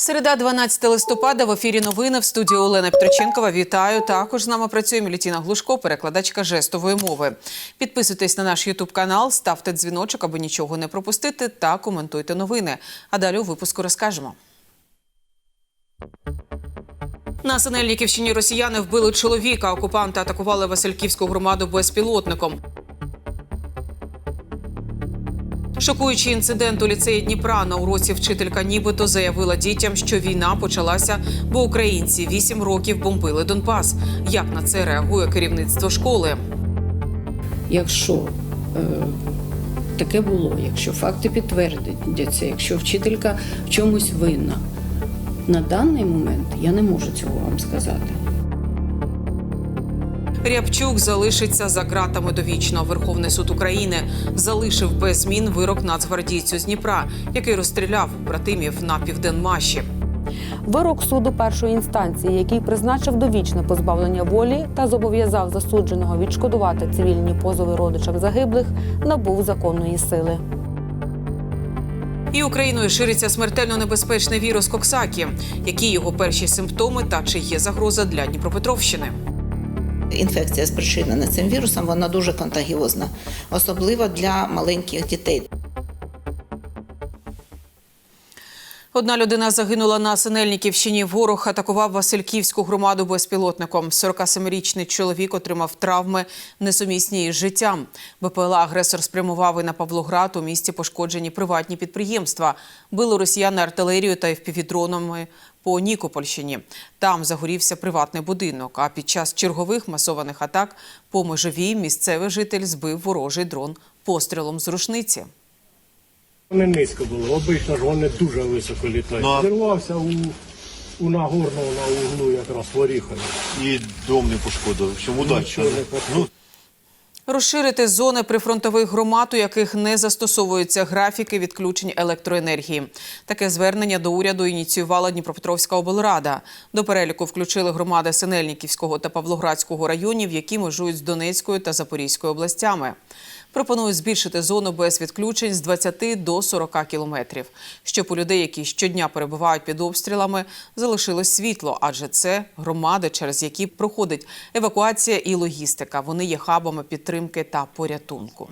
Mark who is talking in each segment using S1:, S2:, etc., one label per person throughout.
S1: Середа, 12 листопада. В ефірі новини в студії Олена Петроченкова. Вітаю. Також з нами працює Мілітіна Глушко, перекладачка жестової мови. Підписуйтесь на наш Ютуб канал, ставте дзвіночок, аби нічого не пропустити, та коментуйте новини. А далі у випуску розкажемо. На Синельниківщині росіяни вбили чоловіка. Окупанти атакували Васильківську громаду безпілотником. Шокуючий інцидент у ліцеї Дніпра на уроці вчителька нібито заявила дітям, що війна почалася, бо українці вісім років бомбили Донбас. Як на це реагує керівництво школи?
S2: Якщо е, таке було, якщо факти підтвердяться, якщо вчителька в чомусь винна, на даний момент я не можу цього вам сказати.
S1: Рябчук залишиться за ґратами довічно. Верховний суд України залишив без змін вирок нацгвардійцю з Дніпра, який розстріляв братимів на південмаші.
S3: Вирок суду першої інстанції, який призначив довічне позбавлення волі та зобов'язав засудженого відшкодувати цивільні позови родичам загиблих, набув законної сили.
S1: І Україною шириться смертельно небезпечний вірус Коксакі. Які його перші симптоми та чи є загроза для Дніпропетровщини?
S4: Інфекція спричинена цим вірусом, вона дуже контагіозна, особливо для маленьких дітей.
S1: Одна людина загинула на Синельниківщині. Ворог атакував Васильківську громаду безпілотником. 47-річний чоловік отримав травми несумісні із життям. БПЛА агресор спрямував і на Павлоград. У місті пошкоджені приватні підприємства. Били росіяни артилерію та впівдронами по Нікопольщині. Там загорівся приватний будинок. А під час чергових масованих атак по межовій місцевий житель збив ворожий дрон пострілом з рушниці.
S5: Не низько було, обично ж вони дуже високо літають.
S6: Ну,
S5: Зірвався у, у Нагорного на углу якраз в Оріхові.
S6: І дом не пошкодив. В чому удача?
S5: Не.
S6: Ну,
S1: Розширити зони прифронтових громад, у яких не застосовуються графіки відключень електроенергії. Таке звернення до уряду ініціювала Дніпропетровська облрада. До переліку включили громади Синельниківського та Павлоградського районів, які межують з Донецькою та Запорізькою областями. Пропонують збільшити зону без відключень з 20 до 40 кілометрів, щоб у людей, які щодня перебувають під обстрілами, залишилось світло, адже це громади, через які проходить евакуація і логістика. Вони є хабами підтримки та порятунку.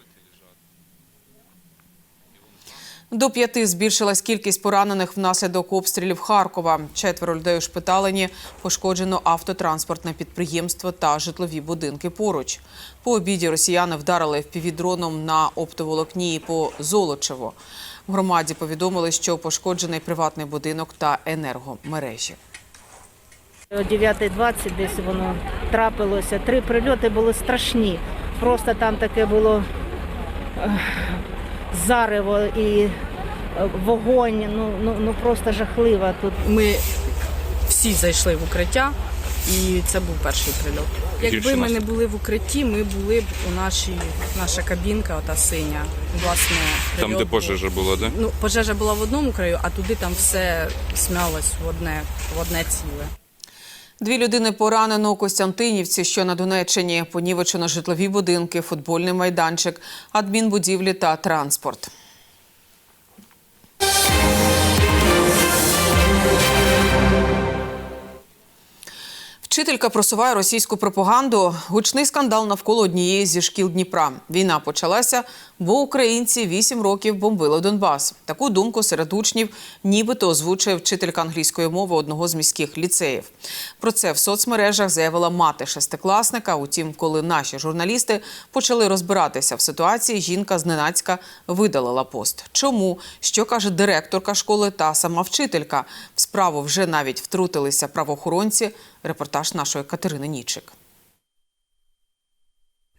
S1: До п'яти збільшилась кількість поранених внаслідок обстрілів Харкова. Четверо людей ушпиталені, пошкоджено автотранспортне підприємство та житлові будинки поруч. По обіді росіяни вдарили впівдроном на оптоволокні по Золочево. В громаді повідомили, що пошкоджений приватний будинок та енергомережі.
S7: О 9.20 десь воно трапилося. Три прильоти були страшні. Просто там таке було зарево і е, вогонь. Ну, ну, ну просто жахливо тут.
S8: Ми всі зайшли в укриття, і це був перший прильот. Якби ми не були в укритті, ми були б у нашій наша кабінка, ота синя. Власне,
S9: Там, де пожежа була, да?
S8: Ну, пожежа була в одному краю, а туди там все смялось в одне, в одне ціле.
S1: Дві людини поранено у Костянтинівці, що на Донеччині. Понівечено житлові будинки, футбольний майданчик, адмінбудівлі та транспорт. Вчителька просуває російську пропаганду. Гучний скандал навколо однієї зі шкіл Дніпра. Війна почалася, бо українці вісім років бомбили Донбас. Таку думку серед учнів нібито озвучує вчителька англійської мови одного з міських ліцеїв. Про це в соцмережах заявила мати шестикласника. Утім, коли наші журналісти почали розбиратися в ситуації, жінка зненацька видалила пост. Чому? Що каже директорка школи та сама вчителька? В справу вже навіть втрутилися правоохоронці. Репортаж нашої Катерини Нічик.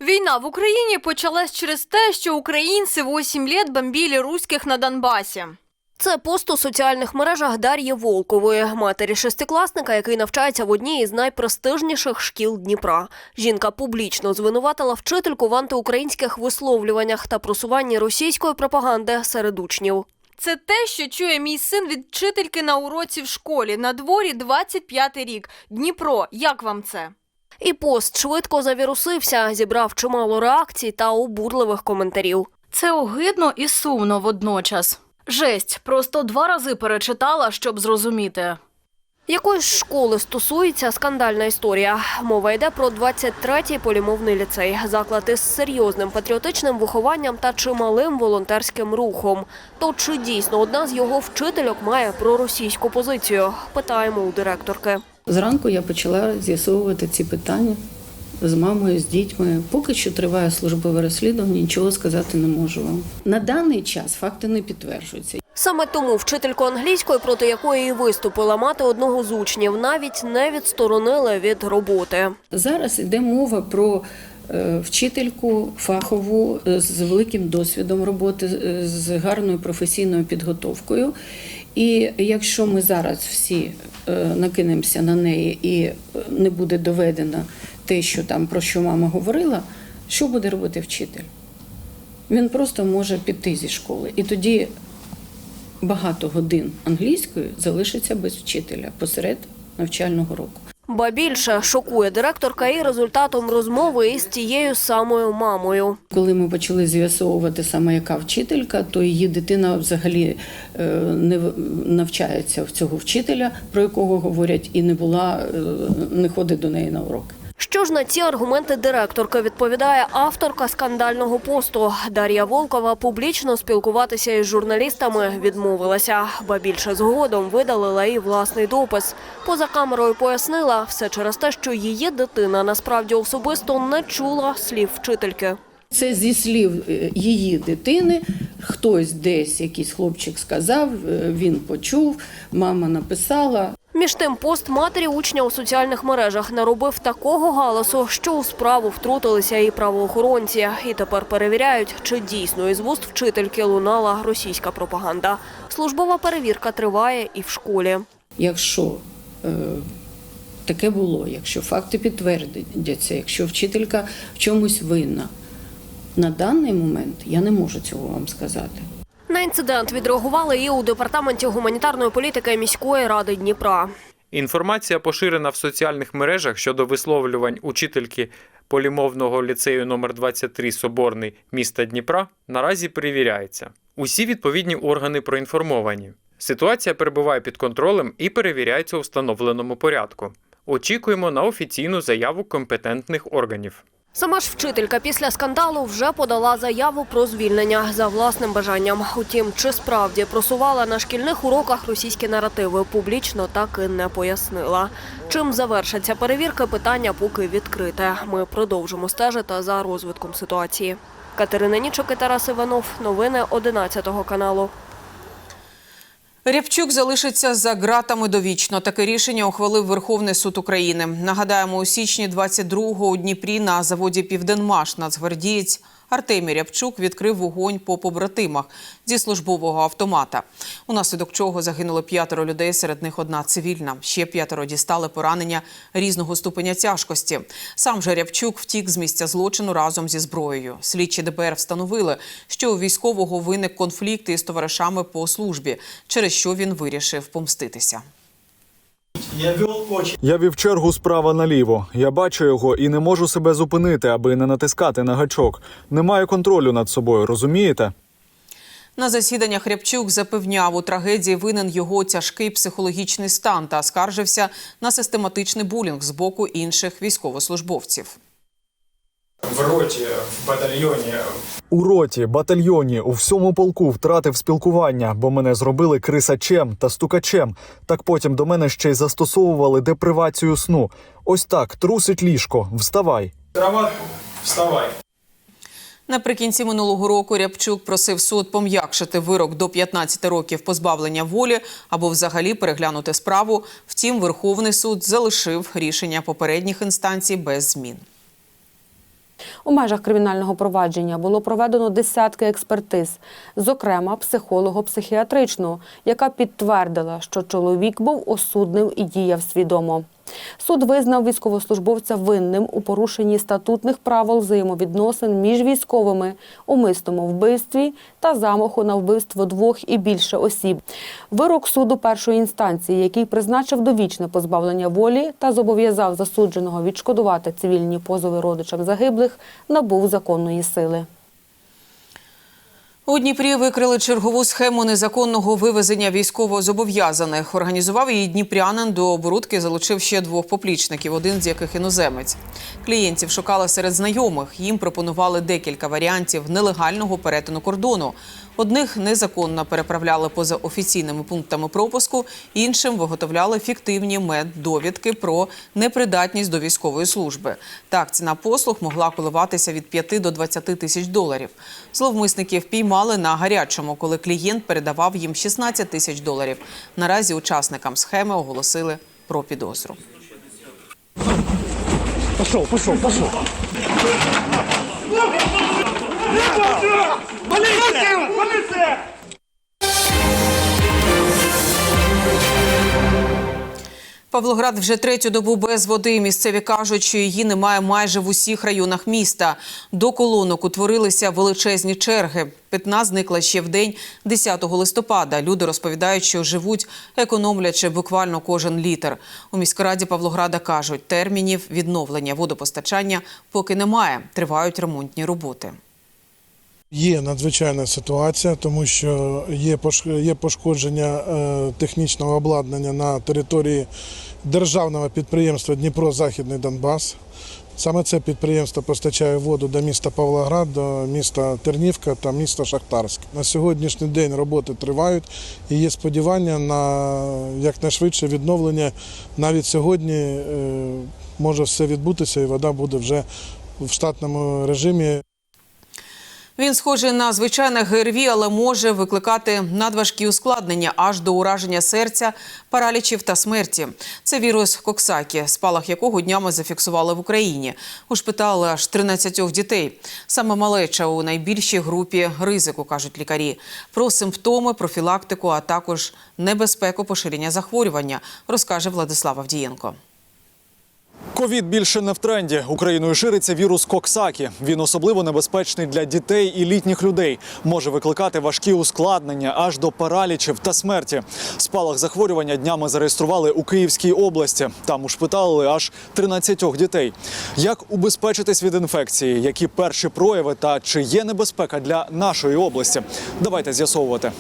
S10: Війна в Україні почалась через те, що українці 8 лет бомбили русських на Донбасі. Це пост у соціальних мережах Дар'ї Волкової, матері шестикласника, який навчається в одній із найпрестижніших шкіл Дніпра. Жінка публічно звинуватила вчительку в антиукраїнських висловлюваннях та просуванні російської пропаганди серед учнів. Це те, що чує мій син від вчительки на уроці в школі. На дворі 25-й рік. Дніпро, як вам це? І пост швидко завірусився, зібрав чимало реакцій та обурливих коментарів.
S11: Це огидно і сумно водночас.
S10: Жесть, просто два рази перечитала, щоб зрозуміти. Якої ж школи стосується скандальна історія? Мова йде про 23-й полімовний ліцей, заклад із серйозним патріотичним вихованням та чималим волонтерським рухом. То чи дійсно одна з його вчительок має проросійську позицію? Питаємо у директорки.
S2: Зранку я почала з'ясовувати ці питання з мамою, з дітьми. Поки що триває службове розслідування, нічого сказати не можу вам. На даний час факти не підтверджуються.
S10: Саме тому вчительку англійської, проти якої і виступила мати одного з учнів, навіть не відсторонили від роботи.
S2: Зараз йде мова про е, вчительку фахову е, з великим досвідом роботи, е, з гарною професійною підготовкою. І якщо ми зараз всі накинемося на неї і не буде доведено те, що там про що мама говорила, що буде робити вчитель? Він просто може піти зі школи. І тоді багато годин англійської залишиться без вчителя посеред навчального року.
S10: Ба більше шокує директорка і результатом розмови із тією самою мамою.
S2: Коли ми почали з'ясовувати саме яка вчителька, то її дитина взагалі е, не навчається в цього вчителя, про якого говорять, і не була, е, не ходить до неї на уроки.
S10: Що ж на ці аргументи директорка відповідає авторка скандального посту Дар'я Волкова публічно спілкуватися із журналістами відмовилася, ба більше згодом видалила і власний допис. Поза камерою пояснила все через те, що її дитина насправді особисто не чула слів вчительки.
S2: Це зі слів е, її дитини. Хтось десь якийсь хлопчик сказав, е, він почув, мама написала.
S10: Між тим, пост матері учня у соціальних мережах наробив такого галасу, що у справу втрутилися і правоохоронці. І тепер перевіряють, чи дійсно із вуст вчительки лунала російська пропаганда. Службова перевірка триває і в школі.
S2: Якщо е, таке було, якщо факти підтвердяться, якщо вчителька в чомусь винна, на даний момент я не можу цього вам сказати.
S10: На інцидент відреагували і у департаменті гуманітарної політики міської ради Дніпра.
S9: Інформація поширена в соціальних мережах щодо висловлювань учительки полімовного ліцею номер 23 Соборний міста Дніпра наразі перевіряється. Усі відповідні органи проінформовані. Ситуація перебуває під контролем і перевіряється у встановленому порядку. Очікуємо на офіційну заяву компетентних органів.
S10: Сама ж вчителька після скандалу вже подала заяву про звільнення за власним бажанням. Утім, чи справді просувала на шкільних уроках російські наративи, публічно так і не пояснила. Чим завершаться перевірки, питання поки відкрите. Ми продовжимо стежити за розвитком ситуації. Катерина Нічок і Тарас Іванов. Новини 11 каналу.
S1: Рябчук залишиться за ґратами довічно. Таке рішення ухвалив Верховний суд України. Нагадаємо, у січні 22-го у Дніпрі на заводі Південмаш нацгвардієць Артемій Рябчук відкрив вогонь по побратимах зі службового автомата. Унаслідок чого загинуло п'ятеро людей, серед них одна цивільна. Ще п'ятеро дістали поранення різного ступеня тяжкості. Сам же Рябчук втік з місця злочину разом зі зброєю. Слідчі ДБР встановили, що у військового виник конфлікт із товаришами по службі, через що він вирішив помститися.
S11: Я вів чергу справа наліво. Я бачу його і не можу себе зупинити, аби не натискати на гачок. Немає контролю над собою, розумієте?
S1: На засіданнях Рябчук запевняв, у трагедії винен його тяжкий психологічний стан та скаржився на систематичний булінг з боку інших військовослужбовців.
S12: В роті, в батальйоні.
S11: У роті, батальйоні, у всьому полку втратив спілкування, бо мене зробили крисачем та стукачем. Так потім до мене ще й застосовували депривацію сну. Ось так, трусить ліжко. Вставай.
S12: Кроватку, вставай.
S1: Наприкінці минулого року Рябчук просив суд пом'якшити вирок до 15 років позбавлення волі або взагалі переглянути справу. Втім, Верховний суд залишив рішення попередніх інстанцій без змін.
S3: У межах кримінального провадження було проведено десятки експертиз, зокрема психолого-психіатричну, яка підтвердила, що чоловік був осудним і діяв свідомо. Суд визнав військовослужбовця винним у порушенні статутних правил взаємовідносин між військовими, умисному вбивстві та замаху на вбивство двох і більше осіб. Вирок суду першої інстанції, який призначив довічне позбавлення волі та зобов'язав засудженого відшкодувати цивільні позови родичам загиблих, набув законної сили.
S1: У Дніпрі викрили чергову схему незаконного вивезення військовозобов'язаних. Організував її дніпрянин. До оборудки залучив ще двох поплічників, один з яких іноземець. Клієнтів шукали серед знайомих. Їм пропонували декілька варіантів нелегального перетину кордону. Одних незаконно переправляли поза офіційними пунктами пропуску, іншим виготовляли фіктивні меддовідки про непридатність до військової служби. Так, ціна послуг могла коливатися від 5 до 20 тисяч доларів. Зловмисників піймали на гарячому, коли клієнт передавав їм 16 тисяч доларів. Наразі учасникам схеми оголосили про підозру.
S5: Пошел, пошел.
S1: Павлоград вже третю добу без води. Місцеві кажуть, що її немає майже в усіх районах міста. До колонок утворилися величезні черги. Питна зникла ще в день 10 листопада. Люди розповідають, що живуть, економлячи буквально кожен літр. У міськраді Павлограда кажуть, термінів відновлення водопостачання поки немає. Тривають ремонтні роботи.
S13: Є надзвичайна ситуація, тому що є пошкодження е, технічного обладнання на території державного підприємства Дніпро Західний Донбас. Саме це підприємство постачає воду до міста Павлоград, до міста Тернівка та міста Шахтарськ. На сьогоднішній день роботи тривають і є сподівання на якнайшвидше відновлення. Навіть сьогодні е, може все відбутися і вода буде вже в штатному режимі.
S1: Він схожий на звичайне ГРВІ, але може викликати надважкі ускладнення аж до ураження серця, паралічів та смерті. Це вірус Коксакі, спалах якого днями зафіксували в Україні. Ушпитали аж 13 дітей. Саме малеча у найбільшій групі ризику, кажуть лікарі. Про симптоми, профілактику, а також небезпеку поширення захворювання, розкаже Владислав Авдієнко.
S11: Ковід більше не в тренді. Україною шириться вірус Коксакі. Він особливо небезпечний для дітей і літніх людей. Може викликати важкі ускладнення аж до паралічів та смерті. Спалах захворювання днями зареєстрували у Київській області. Там ушпиталили аж 13 дітей. Як убезпечитись від інфекції? Які перші прояви та чи є небезпека для нашої області? Давайте з'ясовувати.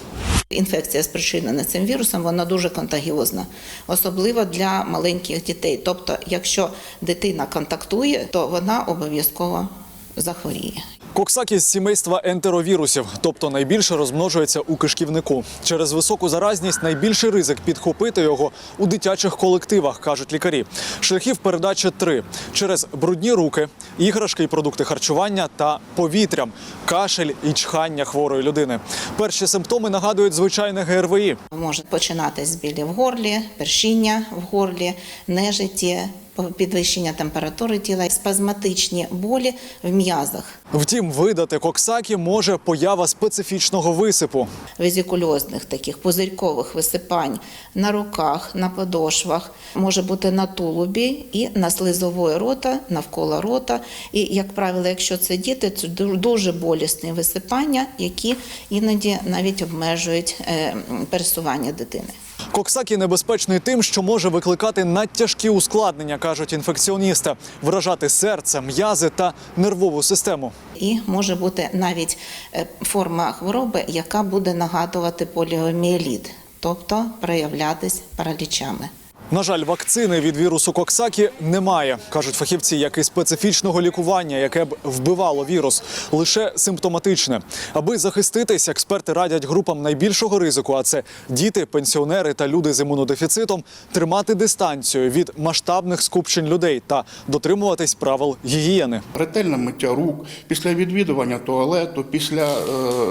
S4: Інфекція спричинена цим вірусом, вона дуже контагіозна, особливо для маленьких дітей. Тобто, якщо дитина контактує, то вона обов'язково захворіє.
S11: Коксакі з сімейства ентеровірусів, тобто найбільше розмножується у кишківнику. Через високу заразність найбільший ризик підхопити його у дитячих колективах, кажуть лікарі. Шляхів передачі три: через брудні руки, іграшки і продукти харчування та повітрям, кашель і чхання хворої людини. Перші симптоми нагадують звичайне ГРВІ.
S4: Може починатись білі в горлі, першіння в горлі, нежиті, підвищення температури тіла, спазматичні болі в м'язах.
S11: Втім, видати коксакі може поява специфічного висипу.
S4: везикульозних таких пузирькових висипань на руках, на подошвах, може бути на тулубі і на слизової рота, навколо рота. І, як правило, якщо це діти, це дуже болісні висипання, які іноді навіть обмежують е, пересування дитини.
S11: Коксакі небезпечний тим, що може викликати надтяжкі ускладнення, кажуть інфекціоністи, вражати серце, м'язи та нервову систему.
S4: І може бути навіть е, форма хвороби, яка буде нагадувати поліоміеліт, тобто проявлятись паралічами.
S11: На жаль, вакцини від вірусу Коксакі немає, кажуть фахівці, як і специфічного лікування, яке б вбивало вірус, лише симптоматичне. Аби захиститись, експерти радять групам найбільшого ризику, а це діти, пенсіонери та люди з імунодефіцитом, тримати дистанцію від масштабних скупчень людей та дотримуватись правил гігієни.
S14: Ретельне миття рук після відвідування туалету, після е,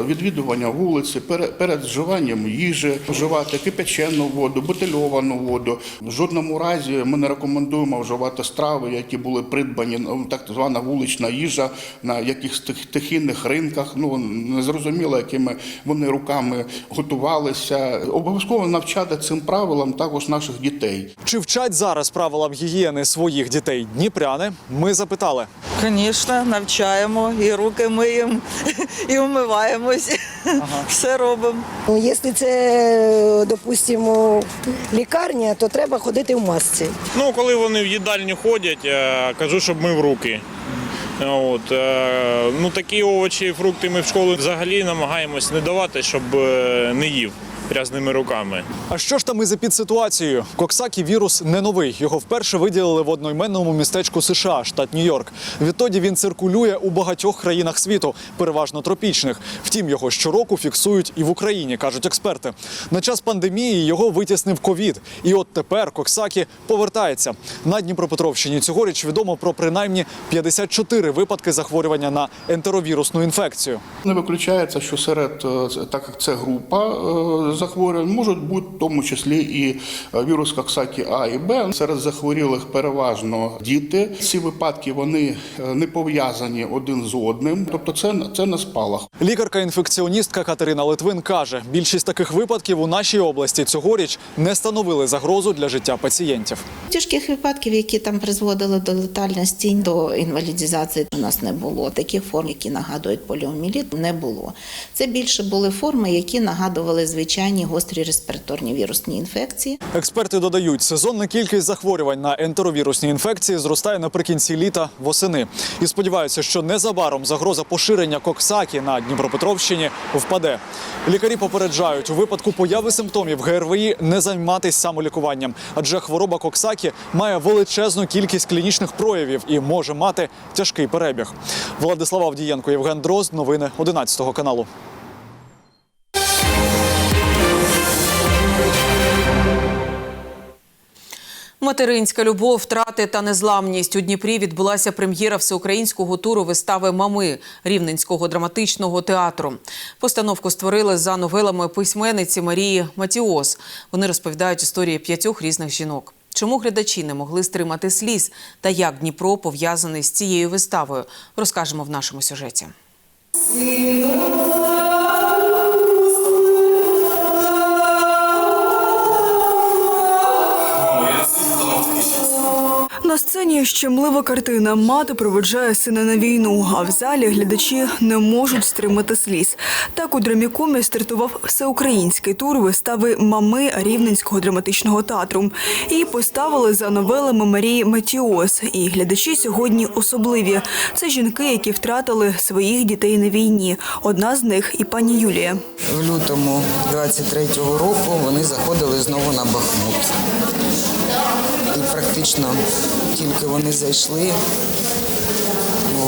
S14: відвідування вулиці, пере- перед вживанням їжі, вживати кипячену воду, бутильовану воду. В жодному разі ми не рекомендуємо вживати страви, які були придбані, ну, так звана вулична їжа на якихось тих тихінних ринках. Ну незрозуміло, якими вони руками готувалися. Обов'язково навчати цим правилам також наших дітей.
S11: Чи вчать зараз правилам гігієни своїх дітей дніпряни? Ми запитали.
S15: Звісно, навчаємо і руки миємо, і вмиваємось. Все робимо.
S16: Ну, Якщо це, допустимо, лікарня, то треба ходити в масці.
S17: Ну, коли вони в їдальню ходять, е, кажу, щоб мив руки. От, е, ну, такі овочі і фрукти ми в школу взагалі намагаємось не давати, щоб е, не їв грязними руками.
S11: А що ж там із епідситуацією? Коксакі вірус не новий. Його вперше виділили в одноіменному містечку США, штат Нью-Йорк. Відтоді він циркулює у багатьох країнах світу, переважно тропічних. Втім, його щороку фіксують і в Україні, кажуть експерти. На час пандемії його витіснив ковід. І от тепер Коксакі повертається. На Дніпропетровщині цьогоріч відомо про принаймні 54 випадки захворювання на ентеровірусну інфекцію.
S14: Не виключається, що серед е, так як це група е, захворювань, можуть бути в тому числі і е, вірус Коксакі А і Б. Серед захворілих переважно діти. Ці випадки вони е, не пов'язані один з одним, тобто це, це не спалах.
S11: Лікарка-інфекціоністка Катерина Литвин каже, більшість таких випадків у нашій області цьогоріч не становили загрозу для життя пацієнтів.
S4: Тяжких випадків, які там призводили до летальності, до інвалідізації, у нас не було. Таких форм, які нагадують поліоміліт, не було. Це більше були форми, які нагадували звичайні гострі респіраторні вірусні інфекції.
S11: Експерти додають, сезонна кількість захворювань на ентеровірусні інфекції зростає наприкінці літа восени. І сподіваються, що незабаром загроза поширення коксакі на Дніпропетровщині впаде. Лікарі попереджають, у випадку появи симптомів ГРВІ не займатись самолікуванням, адже хвороба коксакі має величезну кількість клінічних проявів і може мати тяжкий перебіг. Владислав Авдієнко, Євген Дрозд. Новини 11 каналу.
S1: Материнська любов, втрати та незламність у Дніпрі відбулася прем'єра всеукраїнського туру вистави Мами Рівненського драматичного театру. Постановку створили за новелами письменниці Марії Матіос. Вони розповідають історії п'ятьох різних жінок. Чому глядачі не могли стримати сліз та як Дніпро пов'язаний з цією виставою, розкажемо в нашому сюжеті.
S18: На сцені щемлива картина. Мати проведжає сина на війну, а в залі глядачі не можуть стримати сліз. Так у драмікомі стартував всеукраїнський тур вистави Мами Рівненського драматичного театру. Її поставили за новелами Марії Матіос. І глядачі сьогодні особливі. Це жінки, які втратили своїх дітей на війні. Одна з них і пані Юлія.
S19: В лютому 23-го року вони заходили знову на Бахмут. Практично тільки вони зайшли,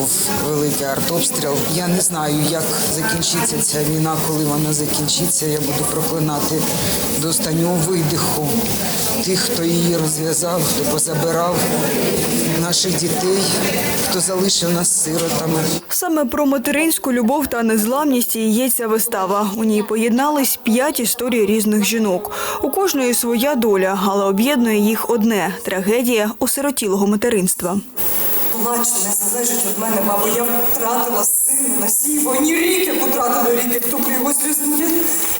S19: був великий артобстріл. Я не знаю, як закінчиться ця війна, коли вона закінчиться. Я буду проклинати до останнього видиху тих, хто її розв'язав, хто позабирав наших дітей, хто залишив нас сиротами.
S18: Саме про материнську любов та незламність і є ця вистава. У ній поєднались п'ять історій різних жінок. У кожної своя доля, але об'єднує їх одне трагедія осиротілого материнства.
S20: Плач не залежить від мене, бабо. Я втратила сина на сій війні рік, я потратила рік, як при його слізні.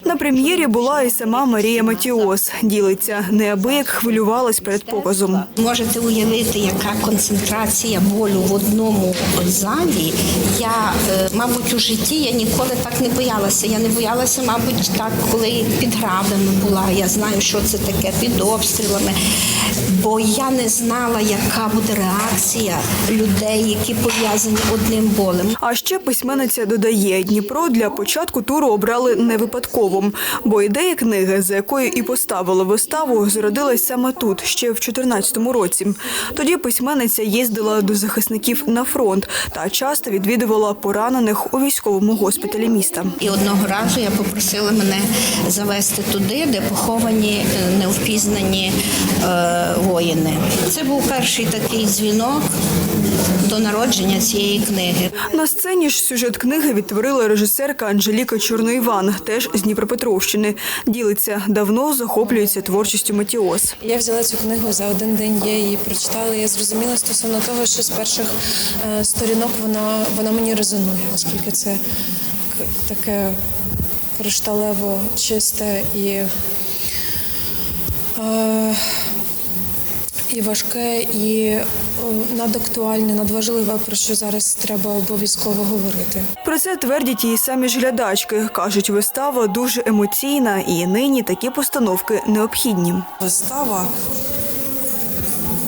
S18: На прем'єрі була і сама Марія Матіос. Ділиться, неабияк хвилювалась перед показом.
S21: Можете уявити, яка концентрація болю в одному залі. Я, е, мабуть, у житті я ніколи так не боялася. Я не боялася, мабуть, так, коли під градами була. Я знаю, що це таке під обстрілами. Бо я не знала, яка буде реакція людей, які пов'язані одним болем.
S18: А ще письменниця додає, Дніпро для початку туру обрали не випадково, бо ідея книги, за якою і поставили виставу, зародилась саме тут, ще в 2014 році. Тоді письменниця їздила до захисників на фронт та часто відвідувала поранених у військовому госпіталі міста.
S21: І одного разу я попросила мене завести туди, де поховані е, невпізнані е, воїни. Це був перший такий дзвінок до народження цієї книги.
S18: На сцені ж сюжет книги відтворила режисерка Анжеліка Чорноїван, теж з Дніпропетровщини. Ділиться, давно захоплюється творчістю Матіос.
S22: Я взяла цю книгу за один день, я її прочитала. Я зрозуміла стосовно того, що з перших е, сторінок вона, вона мені резонує, оскільки це таке кришталево чисте і, е, і важке, і е, надактуальне, надважливе, про що зараз треба обов'язково говорити.
S18: Про це твердять і самі ж глядачки. Кажуть, вистава дуже емоційна і нині такі постановки необхідні.
S20: Вистава,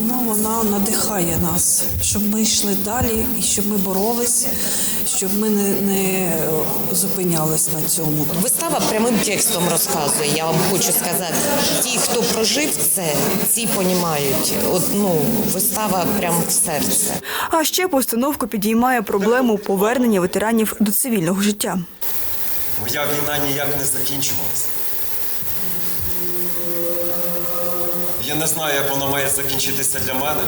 S20: ну,
S23: вона надихає нас, щоб ми йшли далі і щоб ми боролись, щоб ми не, не зупинялись на цьому.
S24: Вистава прямим текстом розказує. Я вам хочу сказати, ті, хто прожив це, ці понімають. От ну вистава прямо в серце.
S18: А ще постановка підіймає проблему повернення ветеранів до цивільного життя.
S25: Моя війна ніяк не закінчувалася. Я не знаю, як вона має закінчитися для мене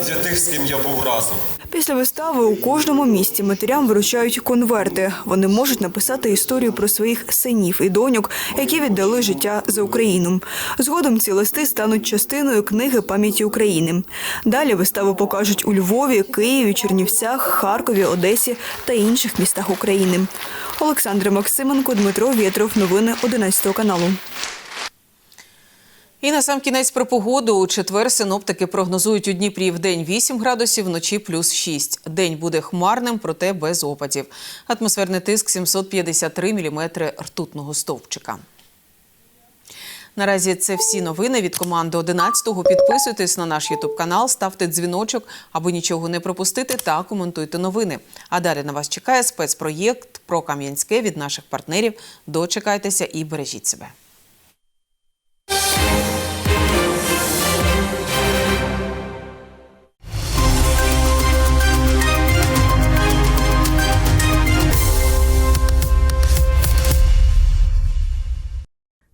S25: і для тих, з ким я був разом.
S18: Після вистави у кожному місті матерям виручають конверти. Вони можуть написати історію про своїх синів і доньок, які віддали життя за Україну. Згодом ці листи стануть частиною книги пам'яті України. Далі виставу покажуть у Львові, Києві, Чернівцях, Харкові, Одесі та інших містах України. Олександр Максименко, Дмитро Вєтров. Новини 11 каналу.
S1: І на сам кінець про погоду. У четвер синоптики прогнозують у Дніпрі в день 8 градусів, вночі плюс 6. День буде хмарним, проте без опадів. Атмосферний тиск 753 міліметри ртутного стовпчика. Наразі це всі новини від команди 11-го. Підписуйтесь на наш ютуб канал, ставте дзвіночок, аби нічого не пропустити, та коментуйте новини. А далі на вас чекає спецпроєкт про Кам'янське від наших партнерів. Дочекайтеся і бережіть себе.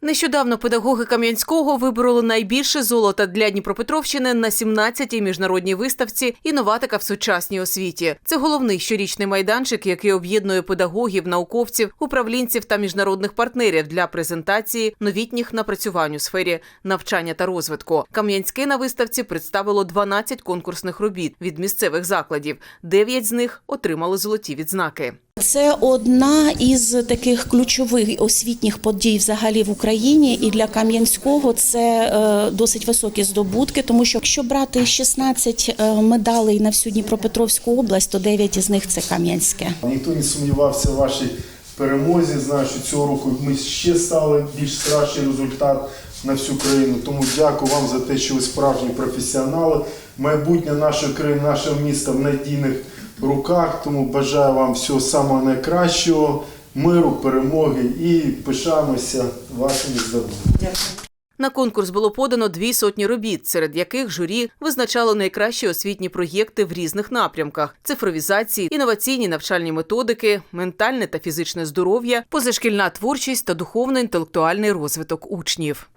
S1: Нещодавно педагоги Кам'янського вибороли найбільше золота для Дніпропетровщини на 17-й міжнародній виставці Інноватика в сучасній освіті. Це головний щорічний майданчик, який об'єднує педагогів, науковців, управлінців та міжнародних партнерів для презентації новітніх напрацювань у сфері навчання та розвитку. Кам'янське на виставці представило 12 конкурсних робіт від місцевих закладів. Дев'ять з них отримали золоті відзнаки.
S26: Це одна із таких ключових освітніх подій взагалі в Україні, і для Кам'янського це е, досить високі здобутки, тому що якщо брати 16 е, медалей на всю Дніпропетровську область, то 9 із них це Кам'янське.
S27: Ніхто не сумнівався в вашій перемозі. Знаю, що цього року ми ще стали більш кращий результат на всю країну. Тому дякую вам за те, що ви справжні професіонали. Майбутнє нашої країни, нашого міста в надійних руках. Тому бажаю вам всього самого найкращого, миру, перемоги і пишаємося вашими здобутками.
S1: На конкурс було подано дві сотні робіт, серед яких журі визначало найкращі освітні проєкти в різних напрямках: цифровізації, інноваційні навчальні методики, ментальне та фізичне здоров'я, позашкільна творчість та духовно-інтелектуальний розвиток учнів.